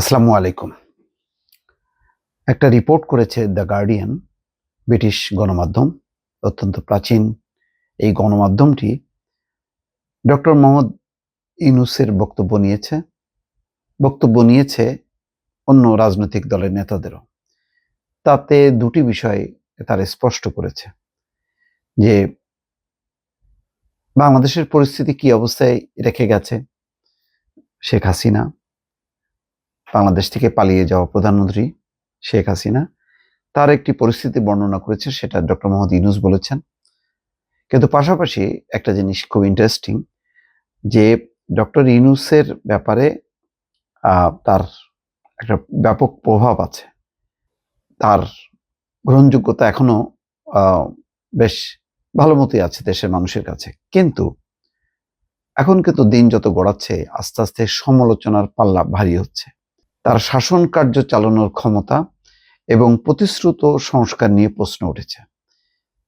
আসসালামু আলাইকুম। একটা রিপোর্ট করেছে দ্য গার্ডিয়ান, ব্রিটিশ গণমাধ্যম, অত্যন্ত প্রাচীন। এই গণমাধ্যমটি ডক্টর মোহাম্মদ ইউনুসের বক্তব্য নিয়েছে। বক্তব্য নিয়েছে অন্য রাজনৈতিক দলের নেতাদেরও। তাতে দুটি বিষয় তারা স্পষ্ট করেছে, যে বাংলাদেশের পরিস্থিতি কি অবস্থায় রেখে গেছে শেখ হাসিনা বাংলাদেশ থেকে পালিয়ে যাওয়া প্রধানমন্ত্রী শেখ হাসিনা তার একটি পরিস্থিতি বর্ণনা করেছে সেটা ডক্টর মোহাম্মদ ইউনুস বলেছেন। কিন্তু পাশাপাশি একটা জিনিস খুব ইন্টারেস্টিং যে ডক্টর ইউনুসের ব্যাপারে তার একটা ব্যাপক প্রভাব আছে। তার গ্রহণযোগ্যতা এখনও আহ, বেশ ভালো মতোই আছে দেশের মানুষের কাছে। কিন্তু এখন কিন্তু দিন যত গড়াচ্ছে আস্তে আস্তে সমালোচনার পাল্লা ভারী হচ্ছে। তার শাসন কার্য চালানোর ক্ষমতা এবং প্রতিশ্রুত সংস্কার নিয়ে প্রশ্ন উঠেছে।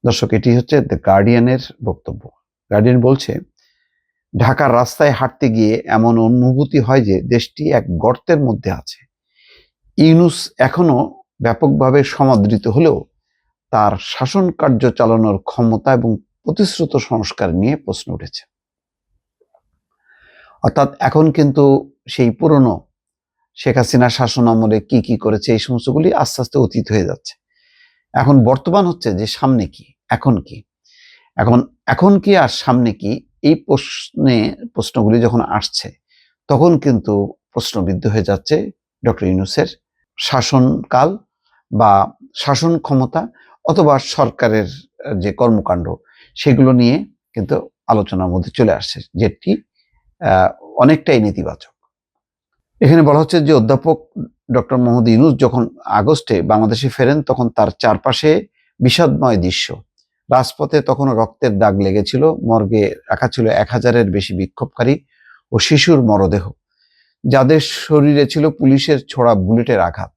দর্শক, এটি হচ্ছে দ্য গার্ডিয়ানের বক্তব্য। গার্ডিয়ান বলছে, ঢাকার রাস্তায় হাঁটতে গিয়ে এমন অনুভূতি হয় যে দেশটি এক গর্তের মধ্যে আছে। ইউনুস এখনও ব্যাপকভাবে সমাদৃত হলেও তার শাসন কার্য চালানোর ক্ষমতা এবং প্রতিশ্রুত সংস্কার নিয়ে প্রশ্ন উঠেছে। অর্থাৎ এখন কিন্তু সেই পুরনো শেখ হাসিনার শাসন আমলে কি কি করেছে, এই সমস্তগুলি আস্তে আস্তে অতীত হয়ে যাচ্ছে। এখন বর্তমান হচ্ছে যে সামনে কি, এখন কি? এখন এখন কি আর সামনে কি, এই প্রশ্নে, প্রশ্নগুলি যখন আসছে, তখন কিন্তু প্রশ্নবিদ্ধ হয়ে যাচ্ছে ডক্টর ইউনুসের শাসনকাল বা শাসন ক্ষমতা অথবা সরকারের যে কর্মকাণ্ড, সেগুলো নিয়ে কিন্তু আলোচনার মধ্যে চলে আসছে, যেটি অনেকটাই নেতিবাচক। এখানে বলা হচ্ছে যে অধ্যাপক ডক্টর মোহাম্মদ ইউনুস যখন আগস্টে বাংলাদেশে ফেরেন, তখন তার চারপাশে বিষাদময় দৃশ্য। রাজপথে তখন রক্তের দাগ লেগেছিল, মর্গে রাখা ছিল এক হাজারের বেশি বিক্ষোভকারী ও শিশুর মরদেহ, যাদের শরীরে ছিল পুলিশের ছোড়া বুলেটের আঘাত।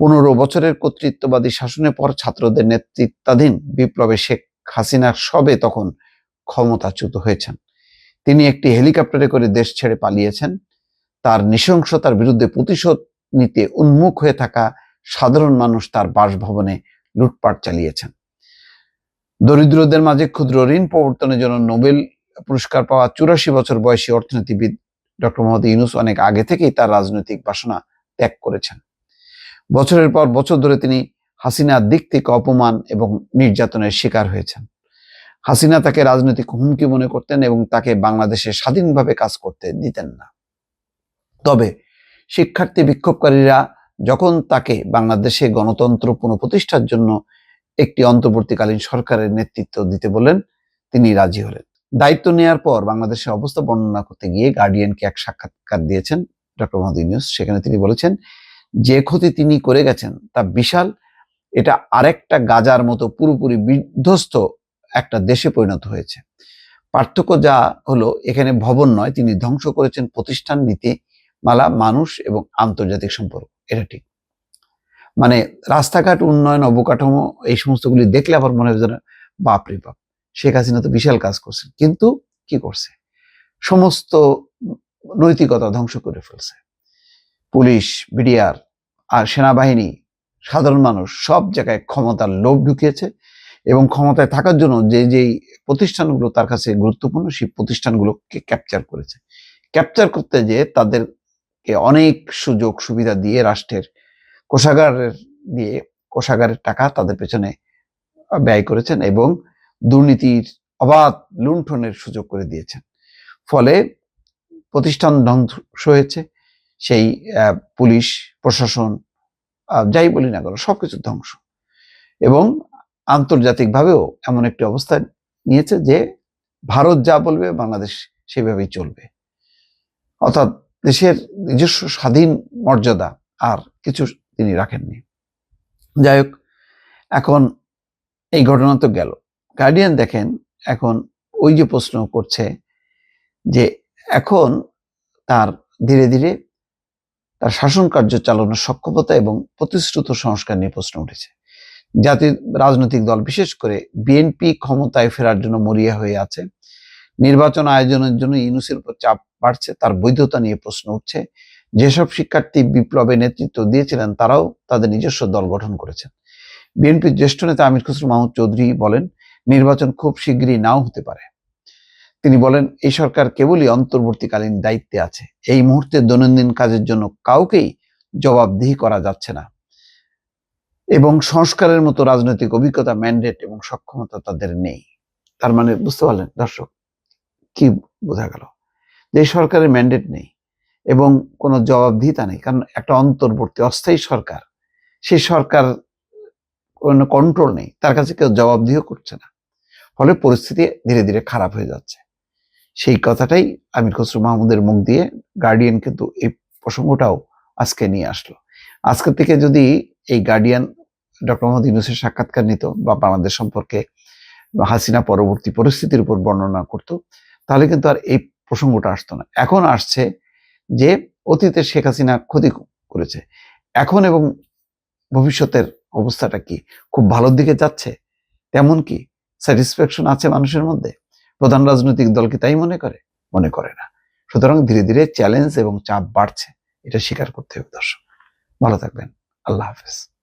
পনেরো বছরের কর্তৃত্ববাদী শাসনের পর ছাত্রদের নেতৃত্বাধীন বিপ্লবে শেখ হাসিনার সবে তখন ক্ষমতাচ্যুত হয়েছেন। তিনি একটি হেলিকপ্টারে করে দেশ ছেড়ে পালিয়েছেন। তার নৃশংসতার বিরুদ্ধে প্রতিশোধ নিতে উন্মুখ হয়ে থাকা সাধারণ মানুষ তার বাসভবনে লুটপাট চালিয়েছেন। দরিদ্রদের মাঝে ক্ষুদ্র ঋণ প্রবর্তনের জন্য নোবেল পুরস্কার পাওয়া চুরাশি বছর বয়সী অর্থনীতিবিদ ডক্টর মোহাম্মদ ইউনুস অনেক আগে থেকেই তার রাজনৈতিক বাসনা ত্যাগ করেছেন। বছরের পর বছর ধরে তিনি হাসিনার দিক থেকে অপমান এবং নির্যাতনের শিকার হয়েছেন। হাসিনা তাকে রাজনৈতিক হুমকি মনে করতেন এবং তাকে বাংলাদেশে স্বাধীনভাবে কাজ করতে দিতেন না। তবে শিক্ষার্থী বিক্ষোভকারীরা যখন তাকে বাংলাদেশে গণতন্ত্র পুনঃপ্রতিষ্ঠার জন্য একটি অন্তর্বর্তীকালীন সরকারের নেতৃত্ব দিতে বলেন তিনি রাজি হলেন। দায়িত্ব নেওয়ার পর বাংলাদেশের অবস্থা বর্ণনা করতে গিয়ে গার্ডিয়ানকে এক সাক্ষাৎকার দিয়েছেন ডক্টর মোহাম্মদ ইউনুস সেখানে তিনি বলেছেন, যে ক্ষতি তিনি করে গেছেন, তা বিশাল। এটা আরেকটা গাজার মতো পুরোপুরি বিধ্বস্ত একটা দেশে পরিণত হয়েছে। পার্থক্য যা হলো, এখানে ভবন নয়, তিনি ধ্বংস করেছেন প্রতিষ্ঠান নীতি মালা, মানুষ এবং আন্তর্জাতিক সম্পর্ক। এটা ঠিক। মানে রাস্তাঘাট, উন্নয়ন, অবকাঠামো, এই সমস্তগুলি দেখলে আবার মনে হয় যেন বাপরে বাপ, শেখ হাসিনা তো বিশাল কাজ করছেন কিন্তু কি করছে? সমস্ত নৈতিকতা ধ্বংস করে ফেলছে। পুলিশ, বিডিআর আর সেনাবাহিনী, সাধারণ মানুষ সব জায়গায় ক্ষমতার লোভ ঢুকিয়েছে এবং ক্ষমতায় থাকার জন্য যে যেই প্রতিষ্ঠানগুলো তার কাছে গুরুত্বপূর্ণ, সেই প্রতিষ্ঠানগুলোকে ক্যাপচার করেছে। ক্যাপচার করতে যে তাদেরকে অনেক সুযোগ সুবিধা দিয়ে রাষ্ট্রের কোষাগারের দিয়ে কোষাগারের টাকা তাদের পেছনে ব্যয় করেছেন এবং দুর্নীতির অবাধ লুণ্ঠনের সুযোগ করে দিয়েছেন। ফলে প্রতিষ্ঠান ধ্বংস হয়েছে, সেই পুলিশ, প্রশাসন যাই বলি না কেন, সবকিছু ধ্বংস। এবং আন্তর্জাতিকভাবেও এমন একটি অবস্থা নিয়েছে যে ভারত যা বলবে বাংলাদেশ সেভাবেই চলবে। অর্থাৎ দেশের নিজস্ব স্বাধীন মর্যাদা আর কিছু তিনি রাখেননি। যাই হোক, এখন এই ঘটনা তো গেল। গার্ডিয়ান দেখেন, এখন ওই যে প্রশ্ন করছে যে এখন তার ধীরে ধীরে তার শাসন কার্য চালানোর সক্ষমতা এবং প্রতিশ্রুত সংস্কার নিয়ে প্রশ্ন উঠেছে। জাতীয় রাজনৈতিক দল, বিশেষ করে বিএনপি ক্ষমতায় ফেরার জন্য মরিয়া হয়ে আছে। নির্বাচন আয়োজনের জন্য ইউনুসের উপর চাপ বাড়ছে, তার বৈধতা নিয়ে প্রশ্ন উঠছে। যেসব শিক্ষার্থী বিপ্লবে নেতৃত্ব দিয়েছিলেন, তারাও তাদের নিজস্ব দল গঠন করেছেন। বিএনপির জ্যেষ্ঠ নেতা আমির খসরু মাহমুদ চৌধুরী বলেন, নির্বাচন খুব শীঘ্রই নাও হতে পারে। তিনি বলেন, এই সরকার কেবলই অন্তর্বর্তীকালীন দায়িত্বে আছে। এই মুহূর্তে দৈনন্দিন কাজের জন্য কাউকেই জবাবদিহি করা যাচ্ছে না। এবং সংস্কারের মতো রাজনৈতিক অভিজ্ঞতা, ম্যান্ডেট এবং সক্ষমতা তাদের নেই। তার মানে বুঝতে পারলেন দর্শক, কি বোঝা গেল? যে সরকারের ম্যান্ডেট নেই এবং কোনো জবাবদিহিতা নেই, কারণ একটা অন্তর্বর্তী অস্থায়ী সরকার, সেই সরকার কোনো কন্ট্রোল নেই, তার কাছে কেউ জবাবদিহিও করছে না। ফলে পরিস্থিতি ধীরে ধীরে খারাপ হয়ে যাচ্ছে। সেই কথাটাই আমির খসরু মাহমুদের মুখ দিয়ে গার্ডিয়ান কিন্তু এই প্রসঙ্গটাও আজকে নিয়ে আসলো। আজকে থেকে যদি এই গার্ডিয়ান ডক্টর মোহাম্মদ ইউনুসের সাক্ষাৎকার নিত বা বাংলাদেশ সম্পর্কে হাসিনা পরবর্তী পরিস্থিতির উপর বর্ণনা করত, তাহলে কিন্তু আর এই প্রসঙ্গটা আসতো না। এখন আসছে যে অতীতে শেখ হাসিনা ক্ষতি করেছে। এখন এবং ভবিষ্যতের অবস্থাটা কি? খুব ভালোর দিকে যাচ্ছে? তেমন কি? স্যাটিসফ্যাকশন আছে মানুষের মধ্যে? প্রধান রাজনৈতিক দল কি তাই মনে করে? মনে করে না। সুতরাং ধীরে ধীরে চ্যালেঞ্জ এবং চাপ বাড়ছে। এটা স্বীকার করতে হবে দর্শক। ভালো থাকবেন। আল্লাহ হাফেজ।